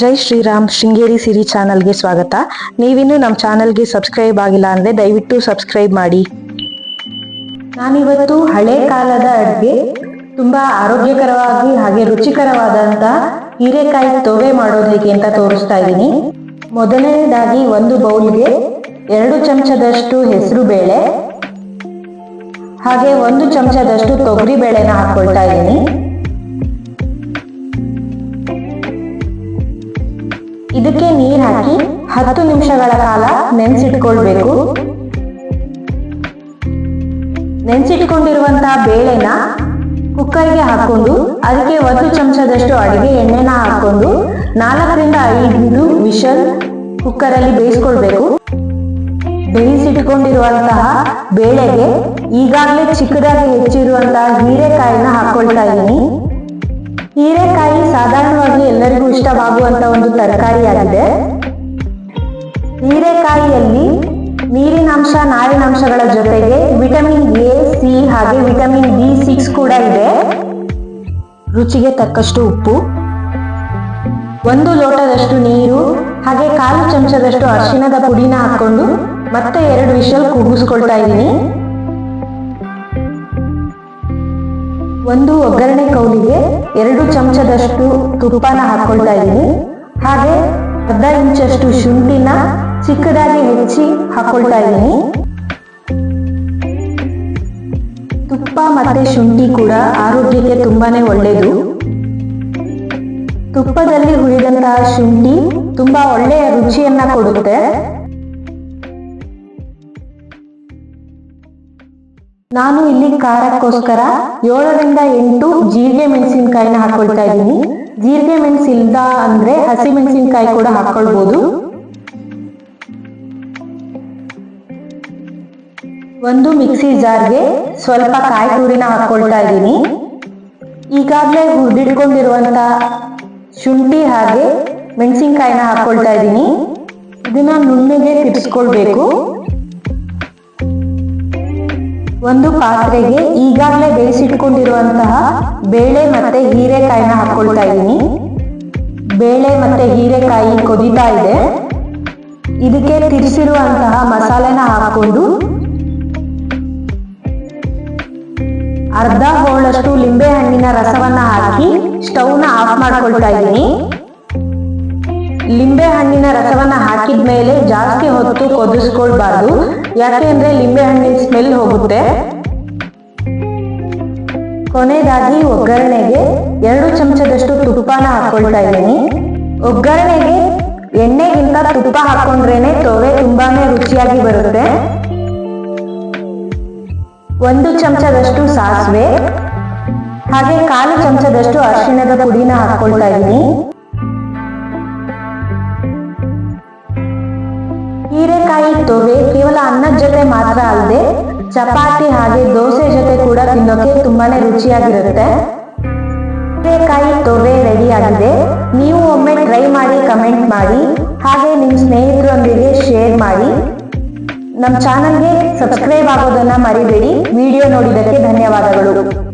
ಜೈ ಶ್ರೀರಾಮ್ ಶೃಂಗೇರಿ ಸಿರಿ ಚಾನಲ್ಗೆ ಸ್ವಾಗತ. ನೀವಿನ್ನೂ ನಮ್ಮ ಚಾನಲ್ಗೆ ಸಬ್ಸ್ಕ್ರೈಬ್ ಆಗಿಲ್ಲ ಅಂದರೆ ದಯವಿಟ್ಟು ಸಬ್ಸ್ಕ್ರೈಬ್ ಮಾಡಿ. ನಾನಿವತ್ತು ಹಳೆ ಕಾಲದ ಅಡುಗೆ, ತುಂಬಾ ಆರೋಗ್ಯಕರವಾಗಿ ಹಾಗೆ ರುಚಿಕರವಾದಂತ ಹೀರೆಕಾಯಿ ತೊವೆ ಮಾಡೋದು ಹೇಗೆ ಅಂತ ತೋರಿಸ್ತಾ ಇದ್ದೀನಿ. ಮೊದಲನೇದಾಗಿ ಒಂದು ಬೌಲ್ಗೆ ಎರಡು ಚಮಚದಷ್ಟು ಹೆಸರು ಬೇಳೆ, ಹಾಗೆ ಒಂದು ಚಮಚದಷ್ಟು ತೊಗರಿ ಬೇಳೆನ ಹಾಕೊಳ್ತಾ ಇದ್ದೀನಿ. ಇದಕ್ಕೆ ನೀರ್ ಹಾಕಿ ಹತ್ತು ನಿಮಿಷಗಳ ಕಾಲ ನೆನೆಸಿಟ್ಕೊಳ್ಬೇಕು. ನೆನೆಸಿಟ್ಕೊಂಡಿರುವಂತಹ ಬೇಳೆನ ಕುಕ್ಕರ್ಗೆ ಹಾಕೊಂಡು ಅದಕ್ಕೆ ಒಂದು ಚಮಚದಷ್ಟು ಅಡಿಗೆ ಎಣ್ಣೆನ ಹಾಕೊಂಡು ನಾಲ್ಕರಿಂದ ಐದು ವಿಷಲ್ ಕುಕ್ಕರಲ್ಲಿ ಬೇಯಿಸ್ಕೊಳ್ಬೇಕು. ಬೇಯಿಸಿಟ್ಕೊಂಡಿರುವಂತಹ ಬೇಳೆಗೆ ಈಗಾಗಲೇ ಚಿಕ್ಕದಾಗಿ ಹೆಚ್ಚಿರುವಂತಹ ಹೀರೆಕಾಯಿನ ಹಾಕೊಳ್ತಾ ಇದ್ದೀನಿ ಹೀರೆಕಾಯಿ ಸಾಧಾರಣವಾಗಿ ಎಲ್ಲರಿಗೂ ಇಷ್ಟವಾಗುವಂತ ಒಂದು ತರಕಾರಿಯಾಗಿದೆ. ಹೀರೆಕಾಯಿಯಲ್ಲಿ ನೀರಿನಾಂಶ, ನಾರಿನಾಂಶಗಳ ಜೊತೆಗೆ ವಿಟಮಿನ್ ಎ, ಸಿ ಹಾಗೆ ವಿಟಮಿನ್ ಬಿ ಸಿಕ್ಸ್ ಕೂಡ ಇದೆ. ರುಚಿಗೆ ತಕ್ಕಷ್ಟು ಉಪ್ಪು, ಒಂದು ಲೋಟದಷ್ಟು ನೀರು ಹಾಗೆ ಕಾಲು ಚಮಚದಷ್ಟು ಅರಿಶಿಣದ ಪುಡಿನ ಹಾಕೊಂಡು ಮತ್ತೆ ಎರಡು ವಿಷಲ್ ಕೂಗಿಸ್ಕೊಳ್ತಾ ಇದ್ದೀನಿ. ಒಂದು ಒಗ್ಗರಣೆ ಕೌಲಿಗೆ ಎರಡು ಚಮಚದಷ್ಟು ತುಪ್ಪನ ಹಾಕೊಳ್ತಾ ಇದ್ದೀನಿ. ಹಾಗೆ ಅರ್ಧ ಇಂಚಷ್ಟು ಶುಂಠಿನ ಚಿಕ್ಕದಾಗಿ ಹೆಚ್ಚಿ ಹಾಕೊಳ್ತಾ ಇದ್ದೀನಿ. ತುಪ್ಪ ಮತ್ತೆ ಶುಂಠಿ ಕೂಡ ಆರೋಗ್ಯಕ್ಕೆ ತುಂಬಾನೇ ಒಳ್ಳೆಯದು ತುಪ್ಪದಲ್ಲಿ ಹುರಿದಂತಹ ಶುಂಠಿ ತುಂಬಾ ಒಳ್ಳೆಯ ರುಚಿಯನ್ನ ಕೊಡುತ್ತೆ. ನಾನು ಇಲ್ಲಿ ಖಾರಕ್ಕೋಸ್ಕರ ಏಳರಿಂದ ಎಂಟು ಜೀರಿಗೆ ಮೆಣಸಿನಕಾಯಿನ ಹಾಕೊಳ್ತಾ ಇದ್ದೀನಿ. ಜೀರಿಗೆ ಮೆಣಸು ಅಂದ್ರೆ ಹಸಿ ಮೆಣಸಿನಕಾಯಿ ಕೂಡ ಹಾಕೊಳ್ಬಹುದು ಒಂದು ಮಿಕ್ಸಿ ಜಾರ್ಗೆ ಸ್ವಲ್ಪ ಕಾಯಿ ತುರಿನ ಹಾಕೊಳ್ತಾ ಇದ್ದೀನಿ. ಈಗಾಗಲೇ ಹುರಿದಿಟ್ಕೊಂಡಿರುವಂತ ಶುಂಠಿ ಹಾಗೆ ಮೆಣಸಿನಕಾಯಿನ ಹಾಕೊಳ್ತಾ ಇದ್ದೀನಿ. ಇದನ್ನ ನುಣ್ಣಗೆ ತಿರ್ಸ್ಕೊಳ್ಬೇಕು ಒಂದು ಪಾತ್ರೆಗೆ ಈಗಾಗಲೇ ಬೇಯಿಸಿಟ್ಕೊಂಡಿರುವಂತಹ ಬೇಳೆ ಮತ್ತೆ ಹೀರೆಕಾಯಿನ ಹಾಕೊಳ್ತಾ ಇದ್ದೀನಿ ಬೇಳೆ ಮತ್ತೆ ಹೀರೆಕಾಯಿ ಕೊದಿತಾ ಇದೆ. ಇದಕ್ಕೆ ತಿರ್ಸಿರುವಂತಹ ಮಸಾಲೆನ ಹಾಕೊಂಡು ಅರ್ಧ ಹೋಳಷ್ಟು ಲಿಂಬೆ ಹಣ್ಣಿನ ರಸವನ್ನ ಹಾಕಿ ಸ್ಟವ್ನ ಆಫ್ ಮಾಡ್ಕೊಳ್ತಾ ಇದ್ದೀನಿ ಲಿಂಬೆ ಹಣ್ಣಿನ ರಸವನ್ನ ಹಾಕಿದ ಮೇಲೆ ಜಾಸ್ತಿ ಹೊತ್ತು ಕೊದಿಸ್ಕೊಳ್ಬಾರ್ದು. ಯಾಕೆ ಅಂದ್ರೆ ಲಿಂಬೆ ಹಣ್ಣಿನ ಸ್ಮೆಲ್ ಹೋಗುತ್ತೆ. ಕೊನೆಯದಾಗಿ ಒಗ್ಗರಣೆಗೆ ಎರಡು ಚಮಚದಷ್ಟು ತುಪ್ಪನ ಹಾಕೊಳ್ತಾ ಇದ್ದೀನಿ. ಒಗ್ಗರಣೆಗೆ ಎಣ್ಣೆಗಿಂತ ತುಪ್ಪ ಹಾಕೊಂಡ್ರೇನೆ ತೊವೆ ತುಂಬಾನೇ ರುಚಿಯಾಗಿ ಬರುತ್ತೆ. ಒಂದು ಚಮಚದಷ್ಟು ಸಾಸಿವೆ. ಹಾಗೆ ಕಾಲು ಚಮಚದಷ್ಟು ಅರಿಶಿಣದ ಪುಡಿನ ಹಾಕೊಳ್ತಾ ಇದ್ದೀನಿ. ಹೀರೆಕಾಯಿ ತೊವೆ ಕೇವಲ ಅನ್ನದ ಜೊತೆ ಮಾತ್ರ ಅಲ್ಲದೆ ಚಪಾತಿ ಹಾಗೆ ದೋಸೆ ಜೊತೆ ಕೂಡ ತಿನ್ನೋಕೆ ತುಂಬಾನೇ ರುಚಿಯಾಗಿರುತ್ತೆ. ಹೀರೆಕಾಯಿ ತೊವೆ ರೆಡಿ ಆಗಿದೆ. ನೀವು ಒಮ್ಮೆ ಟ್ರೈ ಮಾಡಿ ಕಮೆಂಟ್ ಮಾಡಿ. ಹಾಗೆ ನಿಮ್ಮ ಸ್ನೇಹಿತರೊಂದಿಗೆ ಶೇರ್ ಮಾಡಿ. ನಮ್ಮ ಚಾನಲ್ಗೆ ಸಬ್ಸ್ಕ್ರೈಬ್ ಆಗೋದನ್ನ ಮರಿಬೇಡಿ. ವಿಡಿಯೋ ನೋಡಿದ್ದಕ್ಕೆ ಧನ್ಯವಾದಗಳು.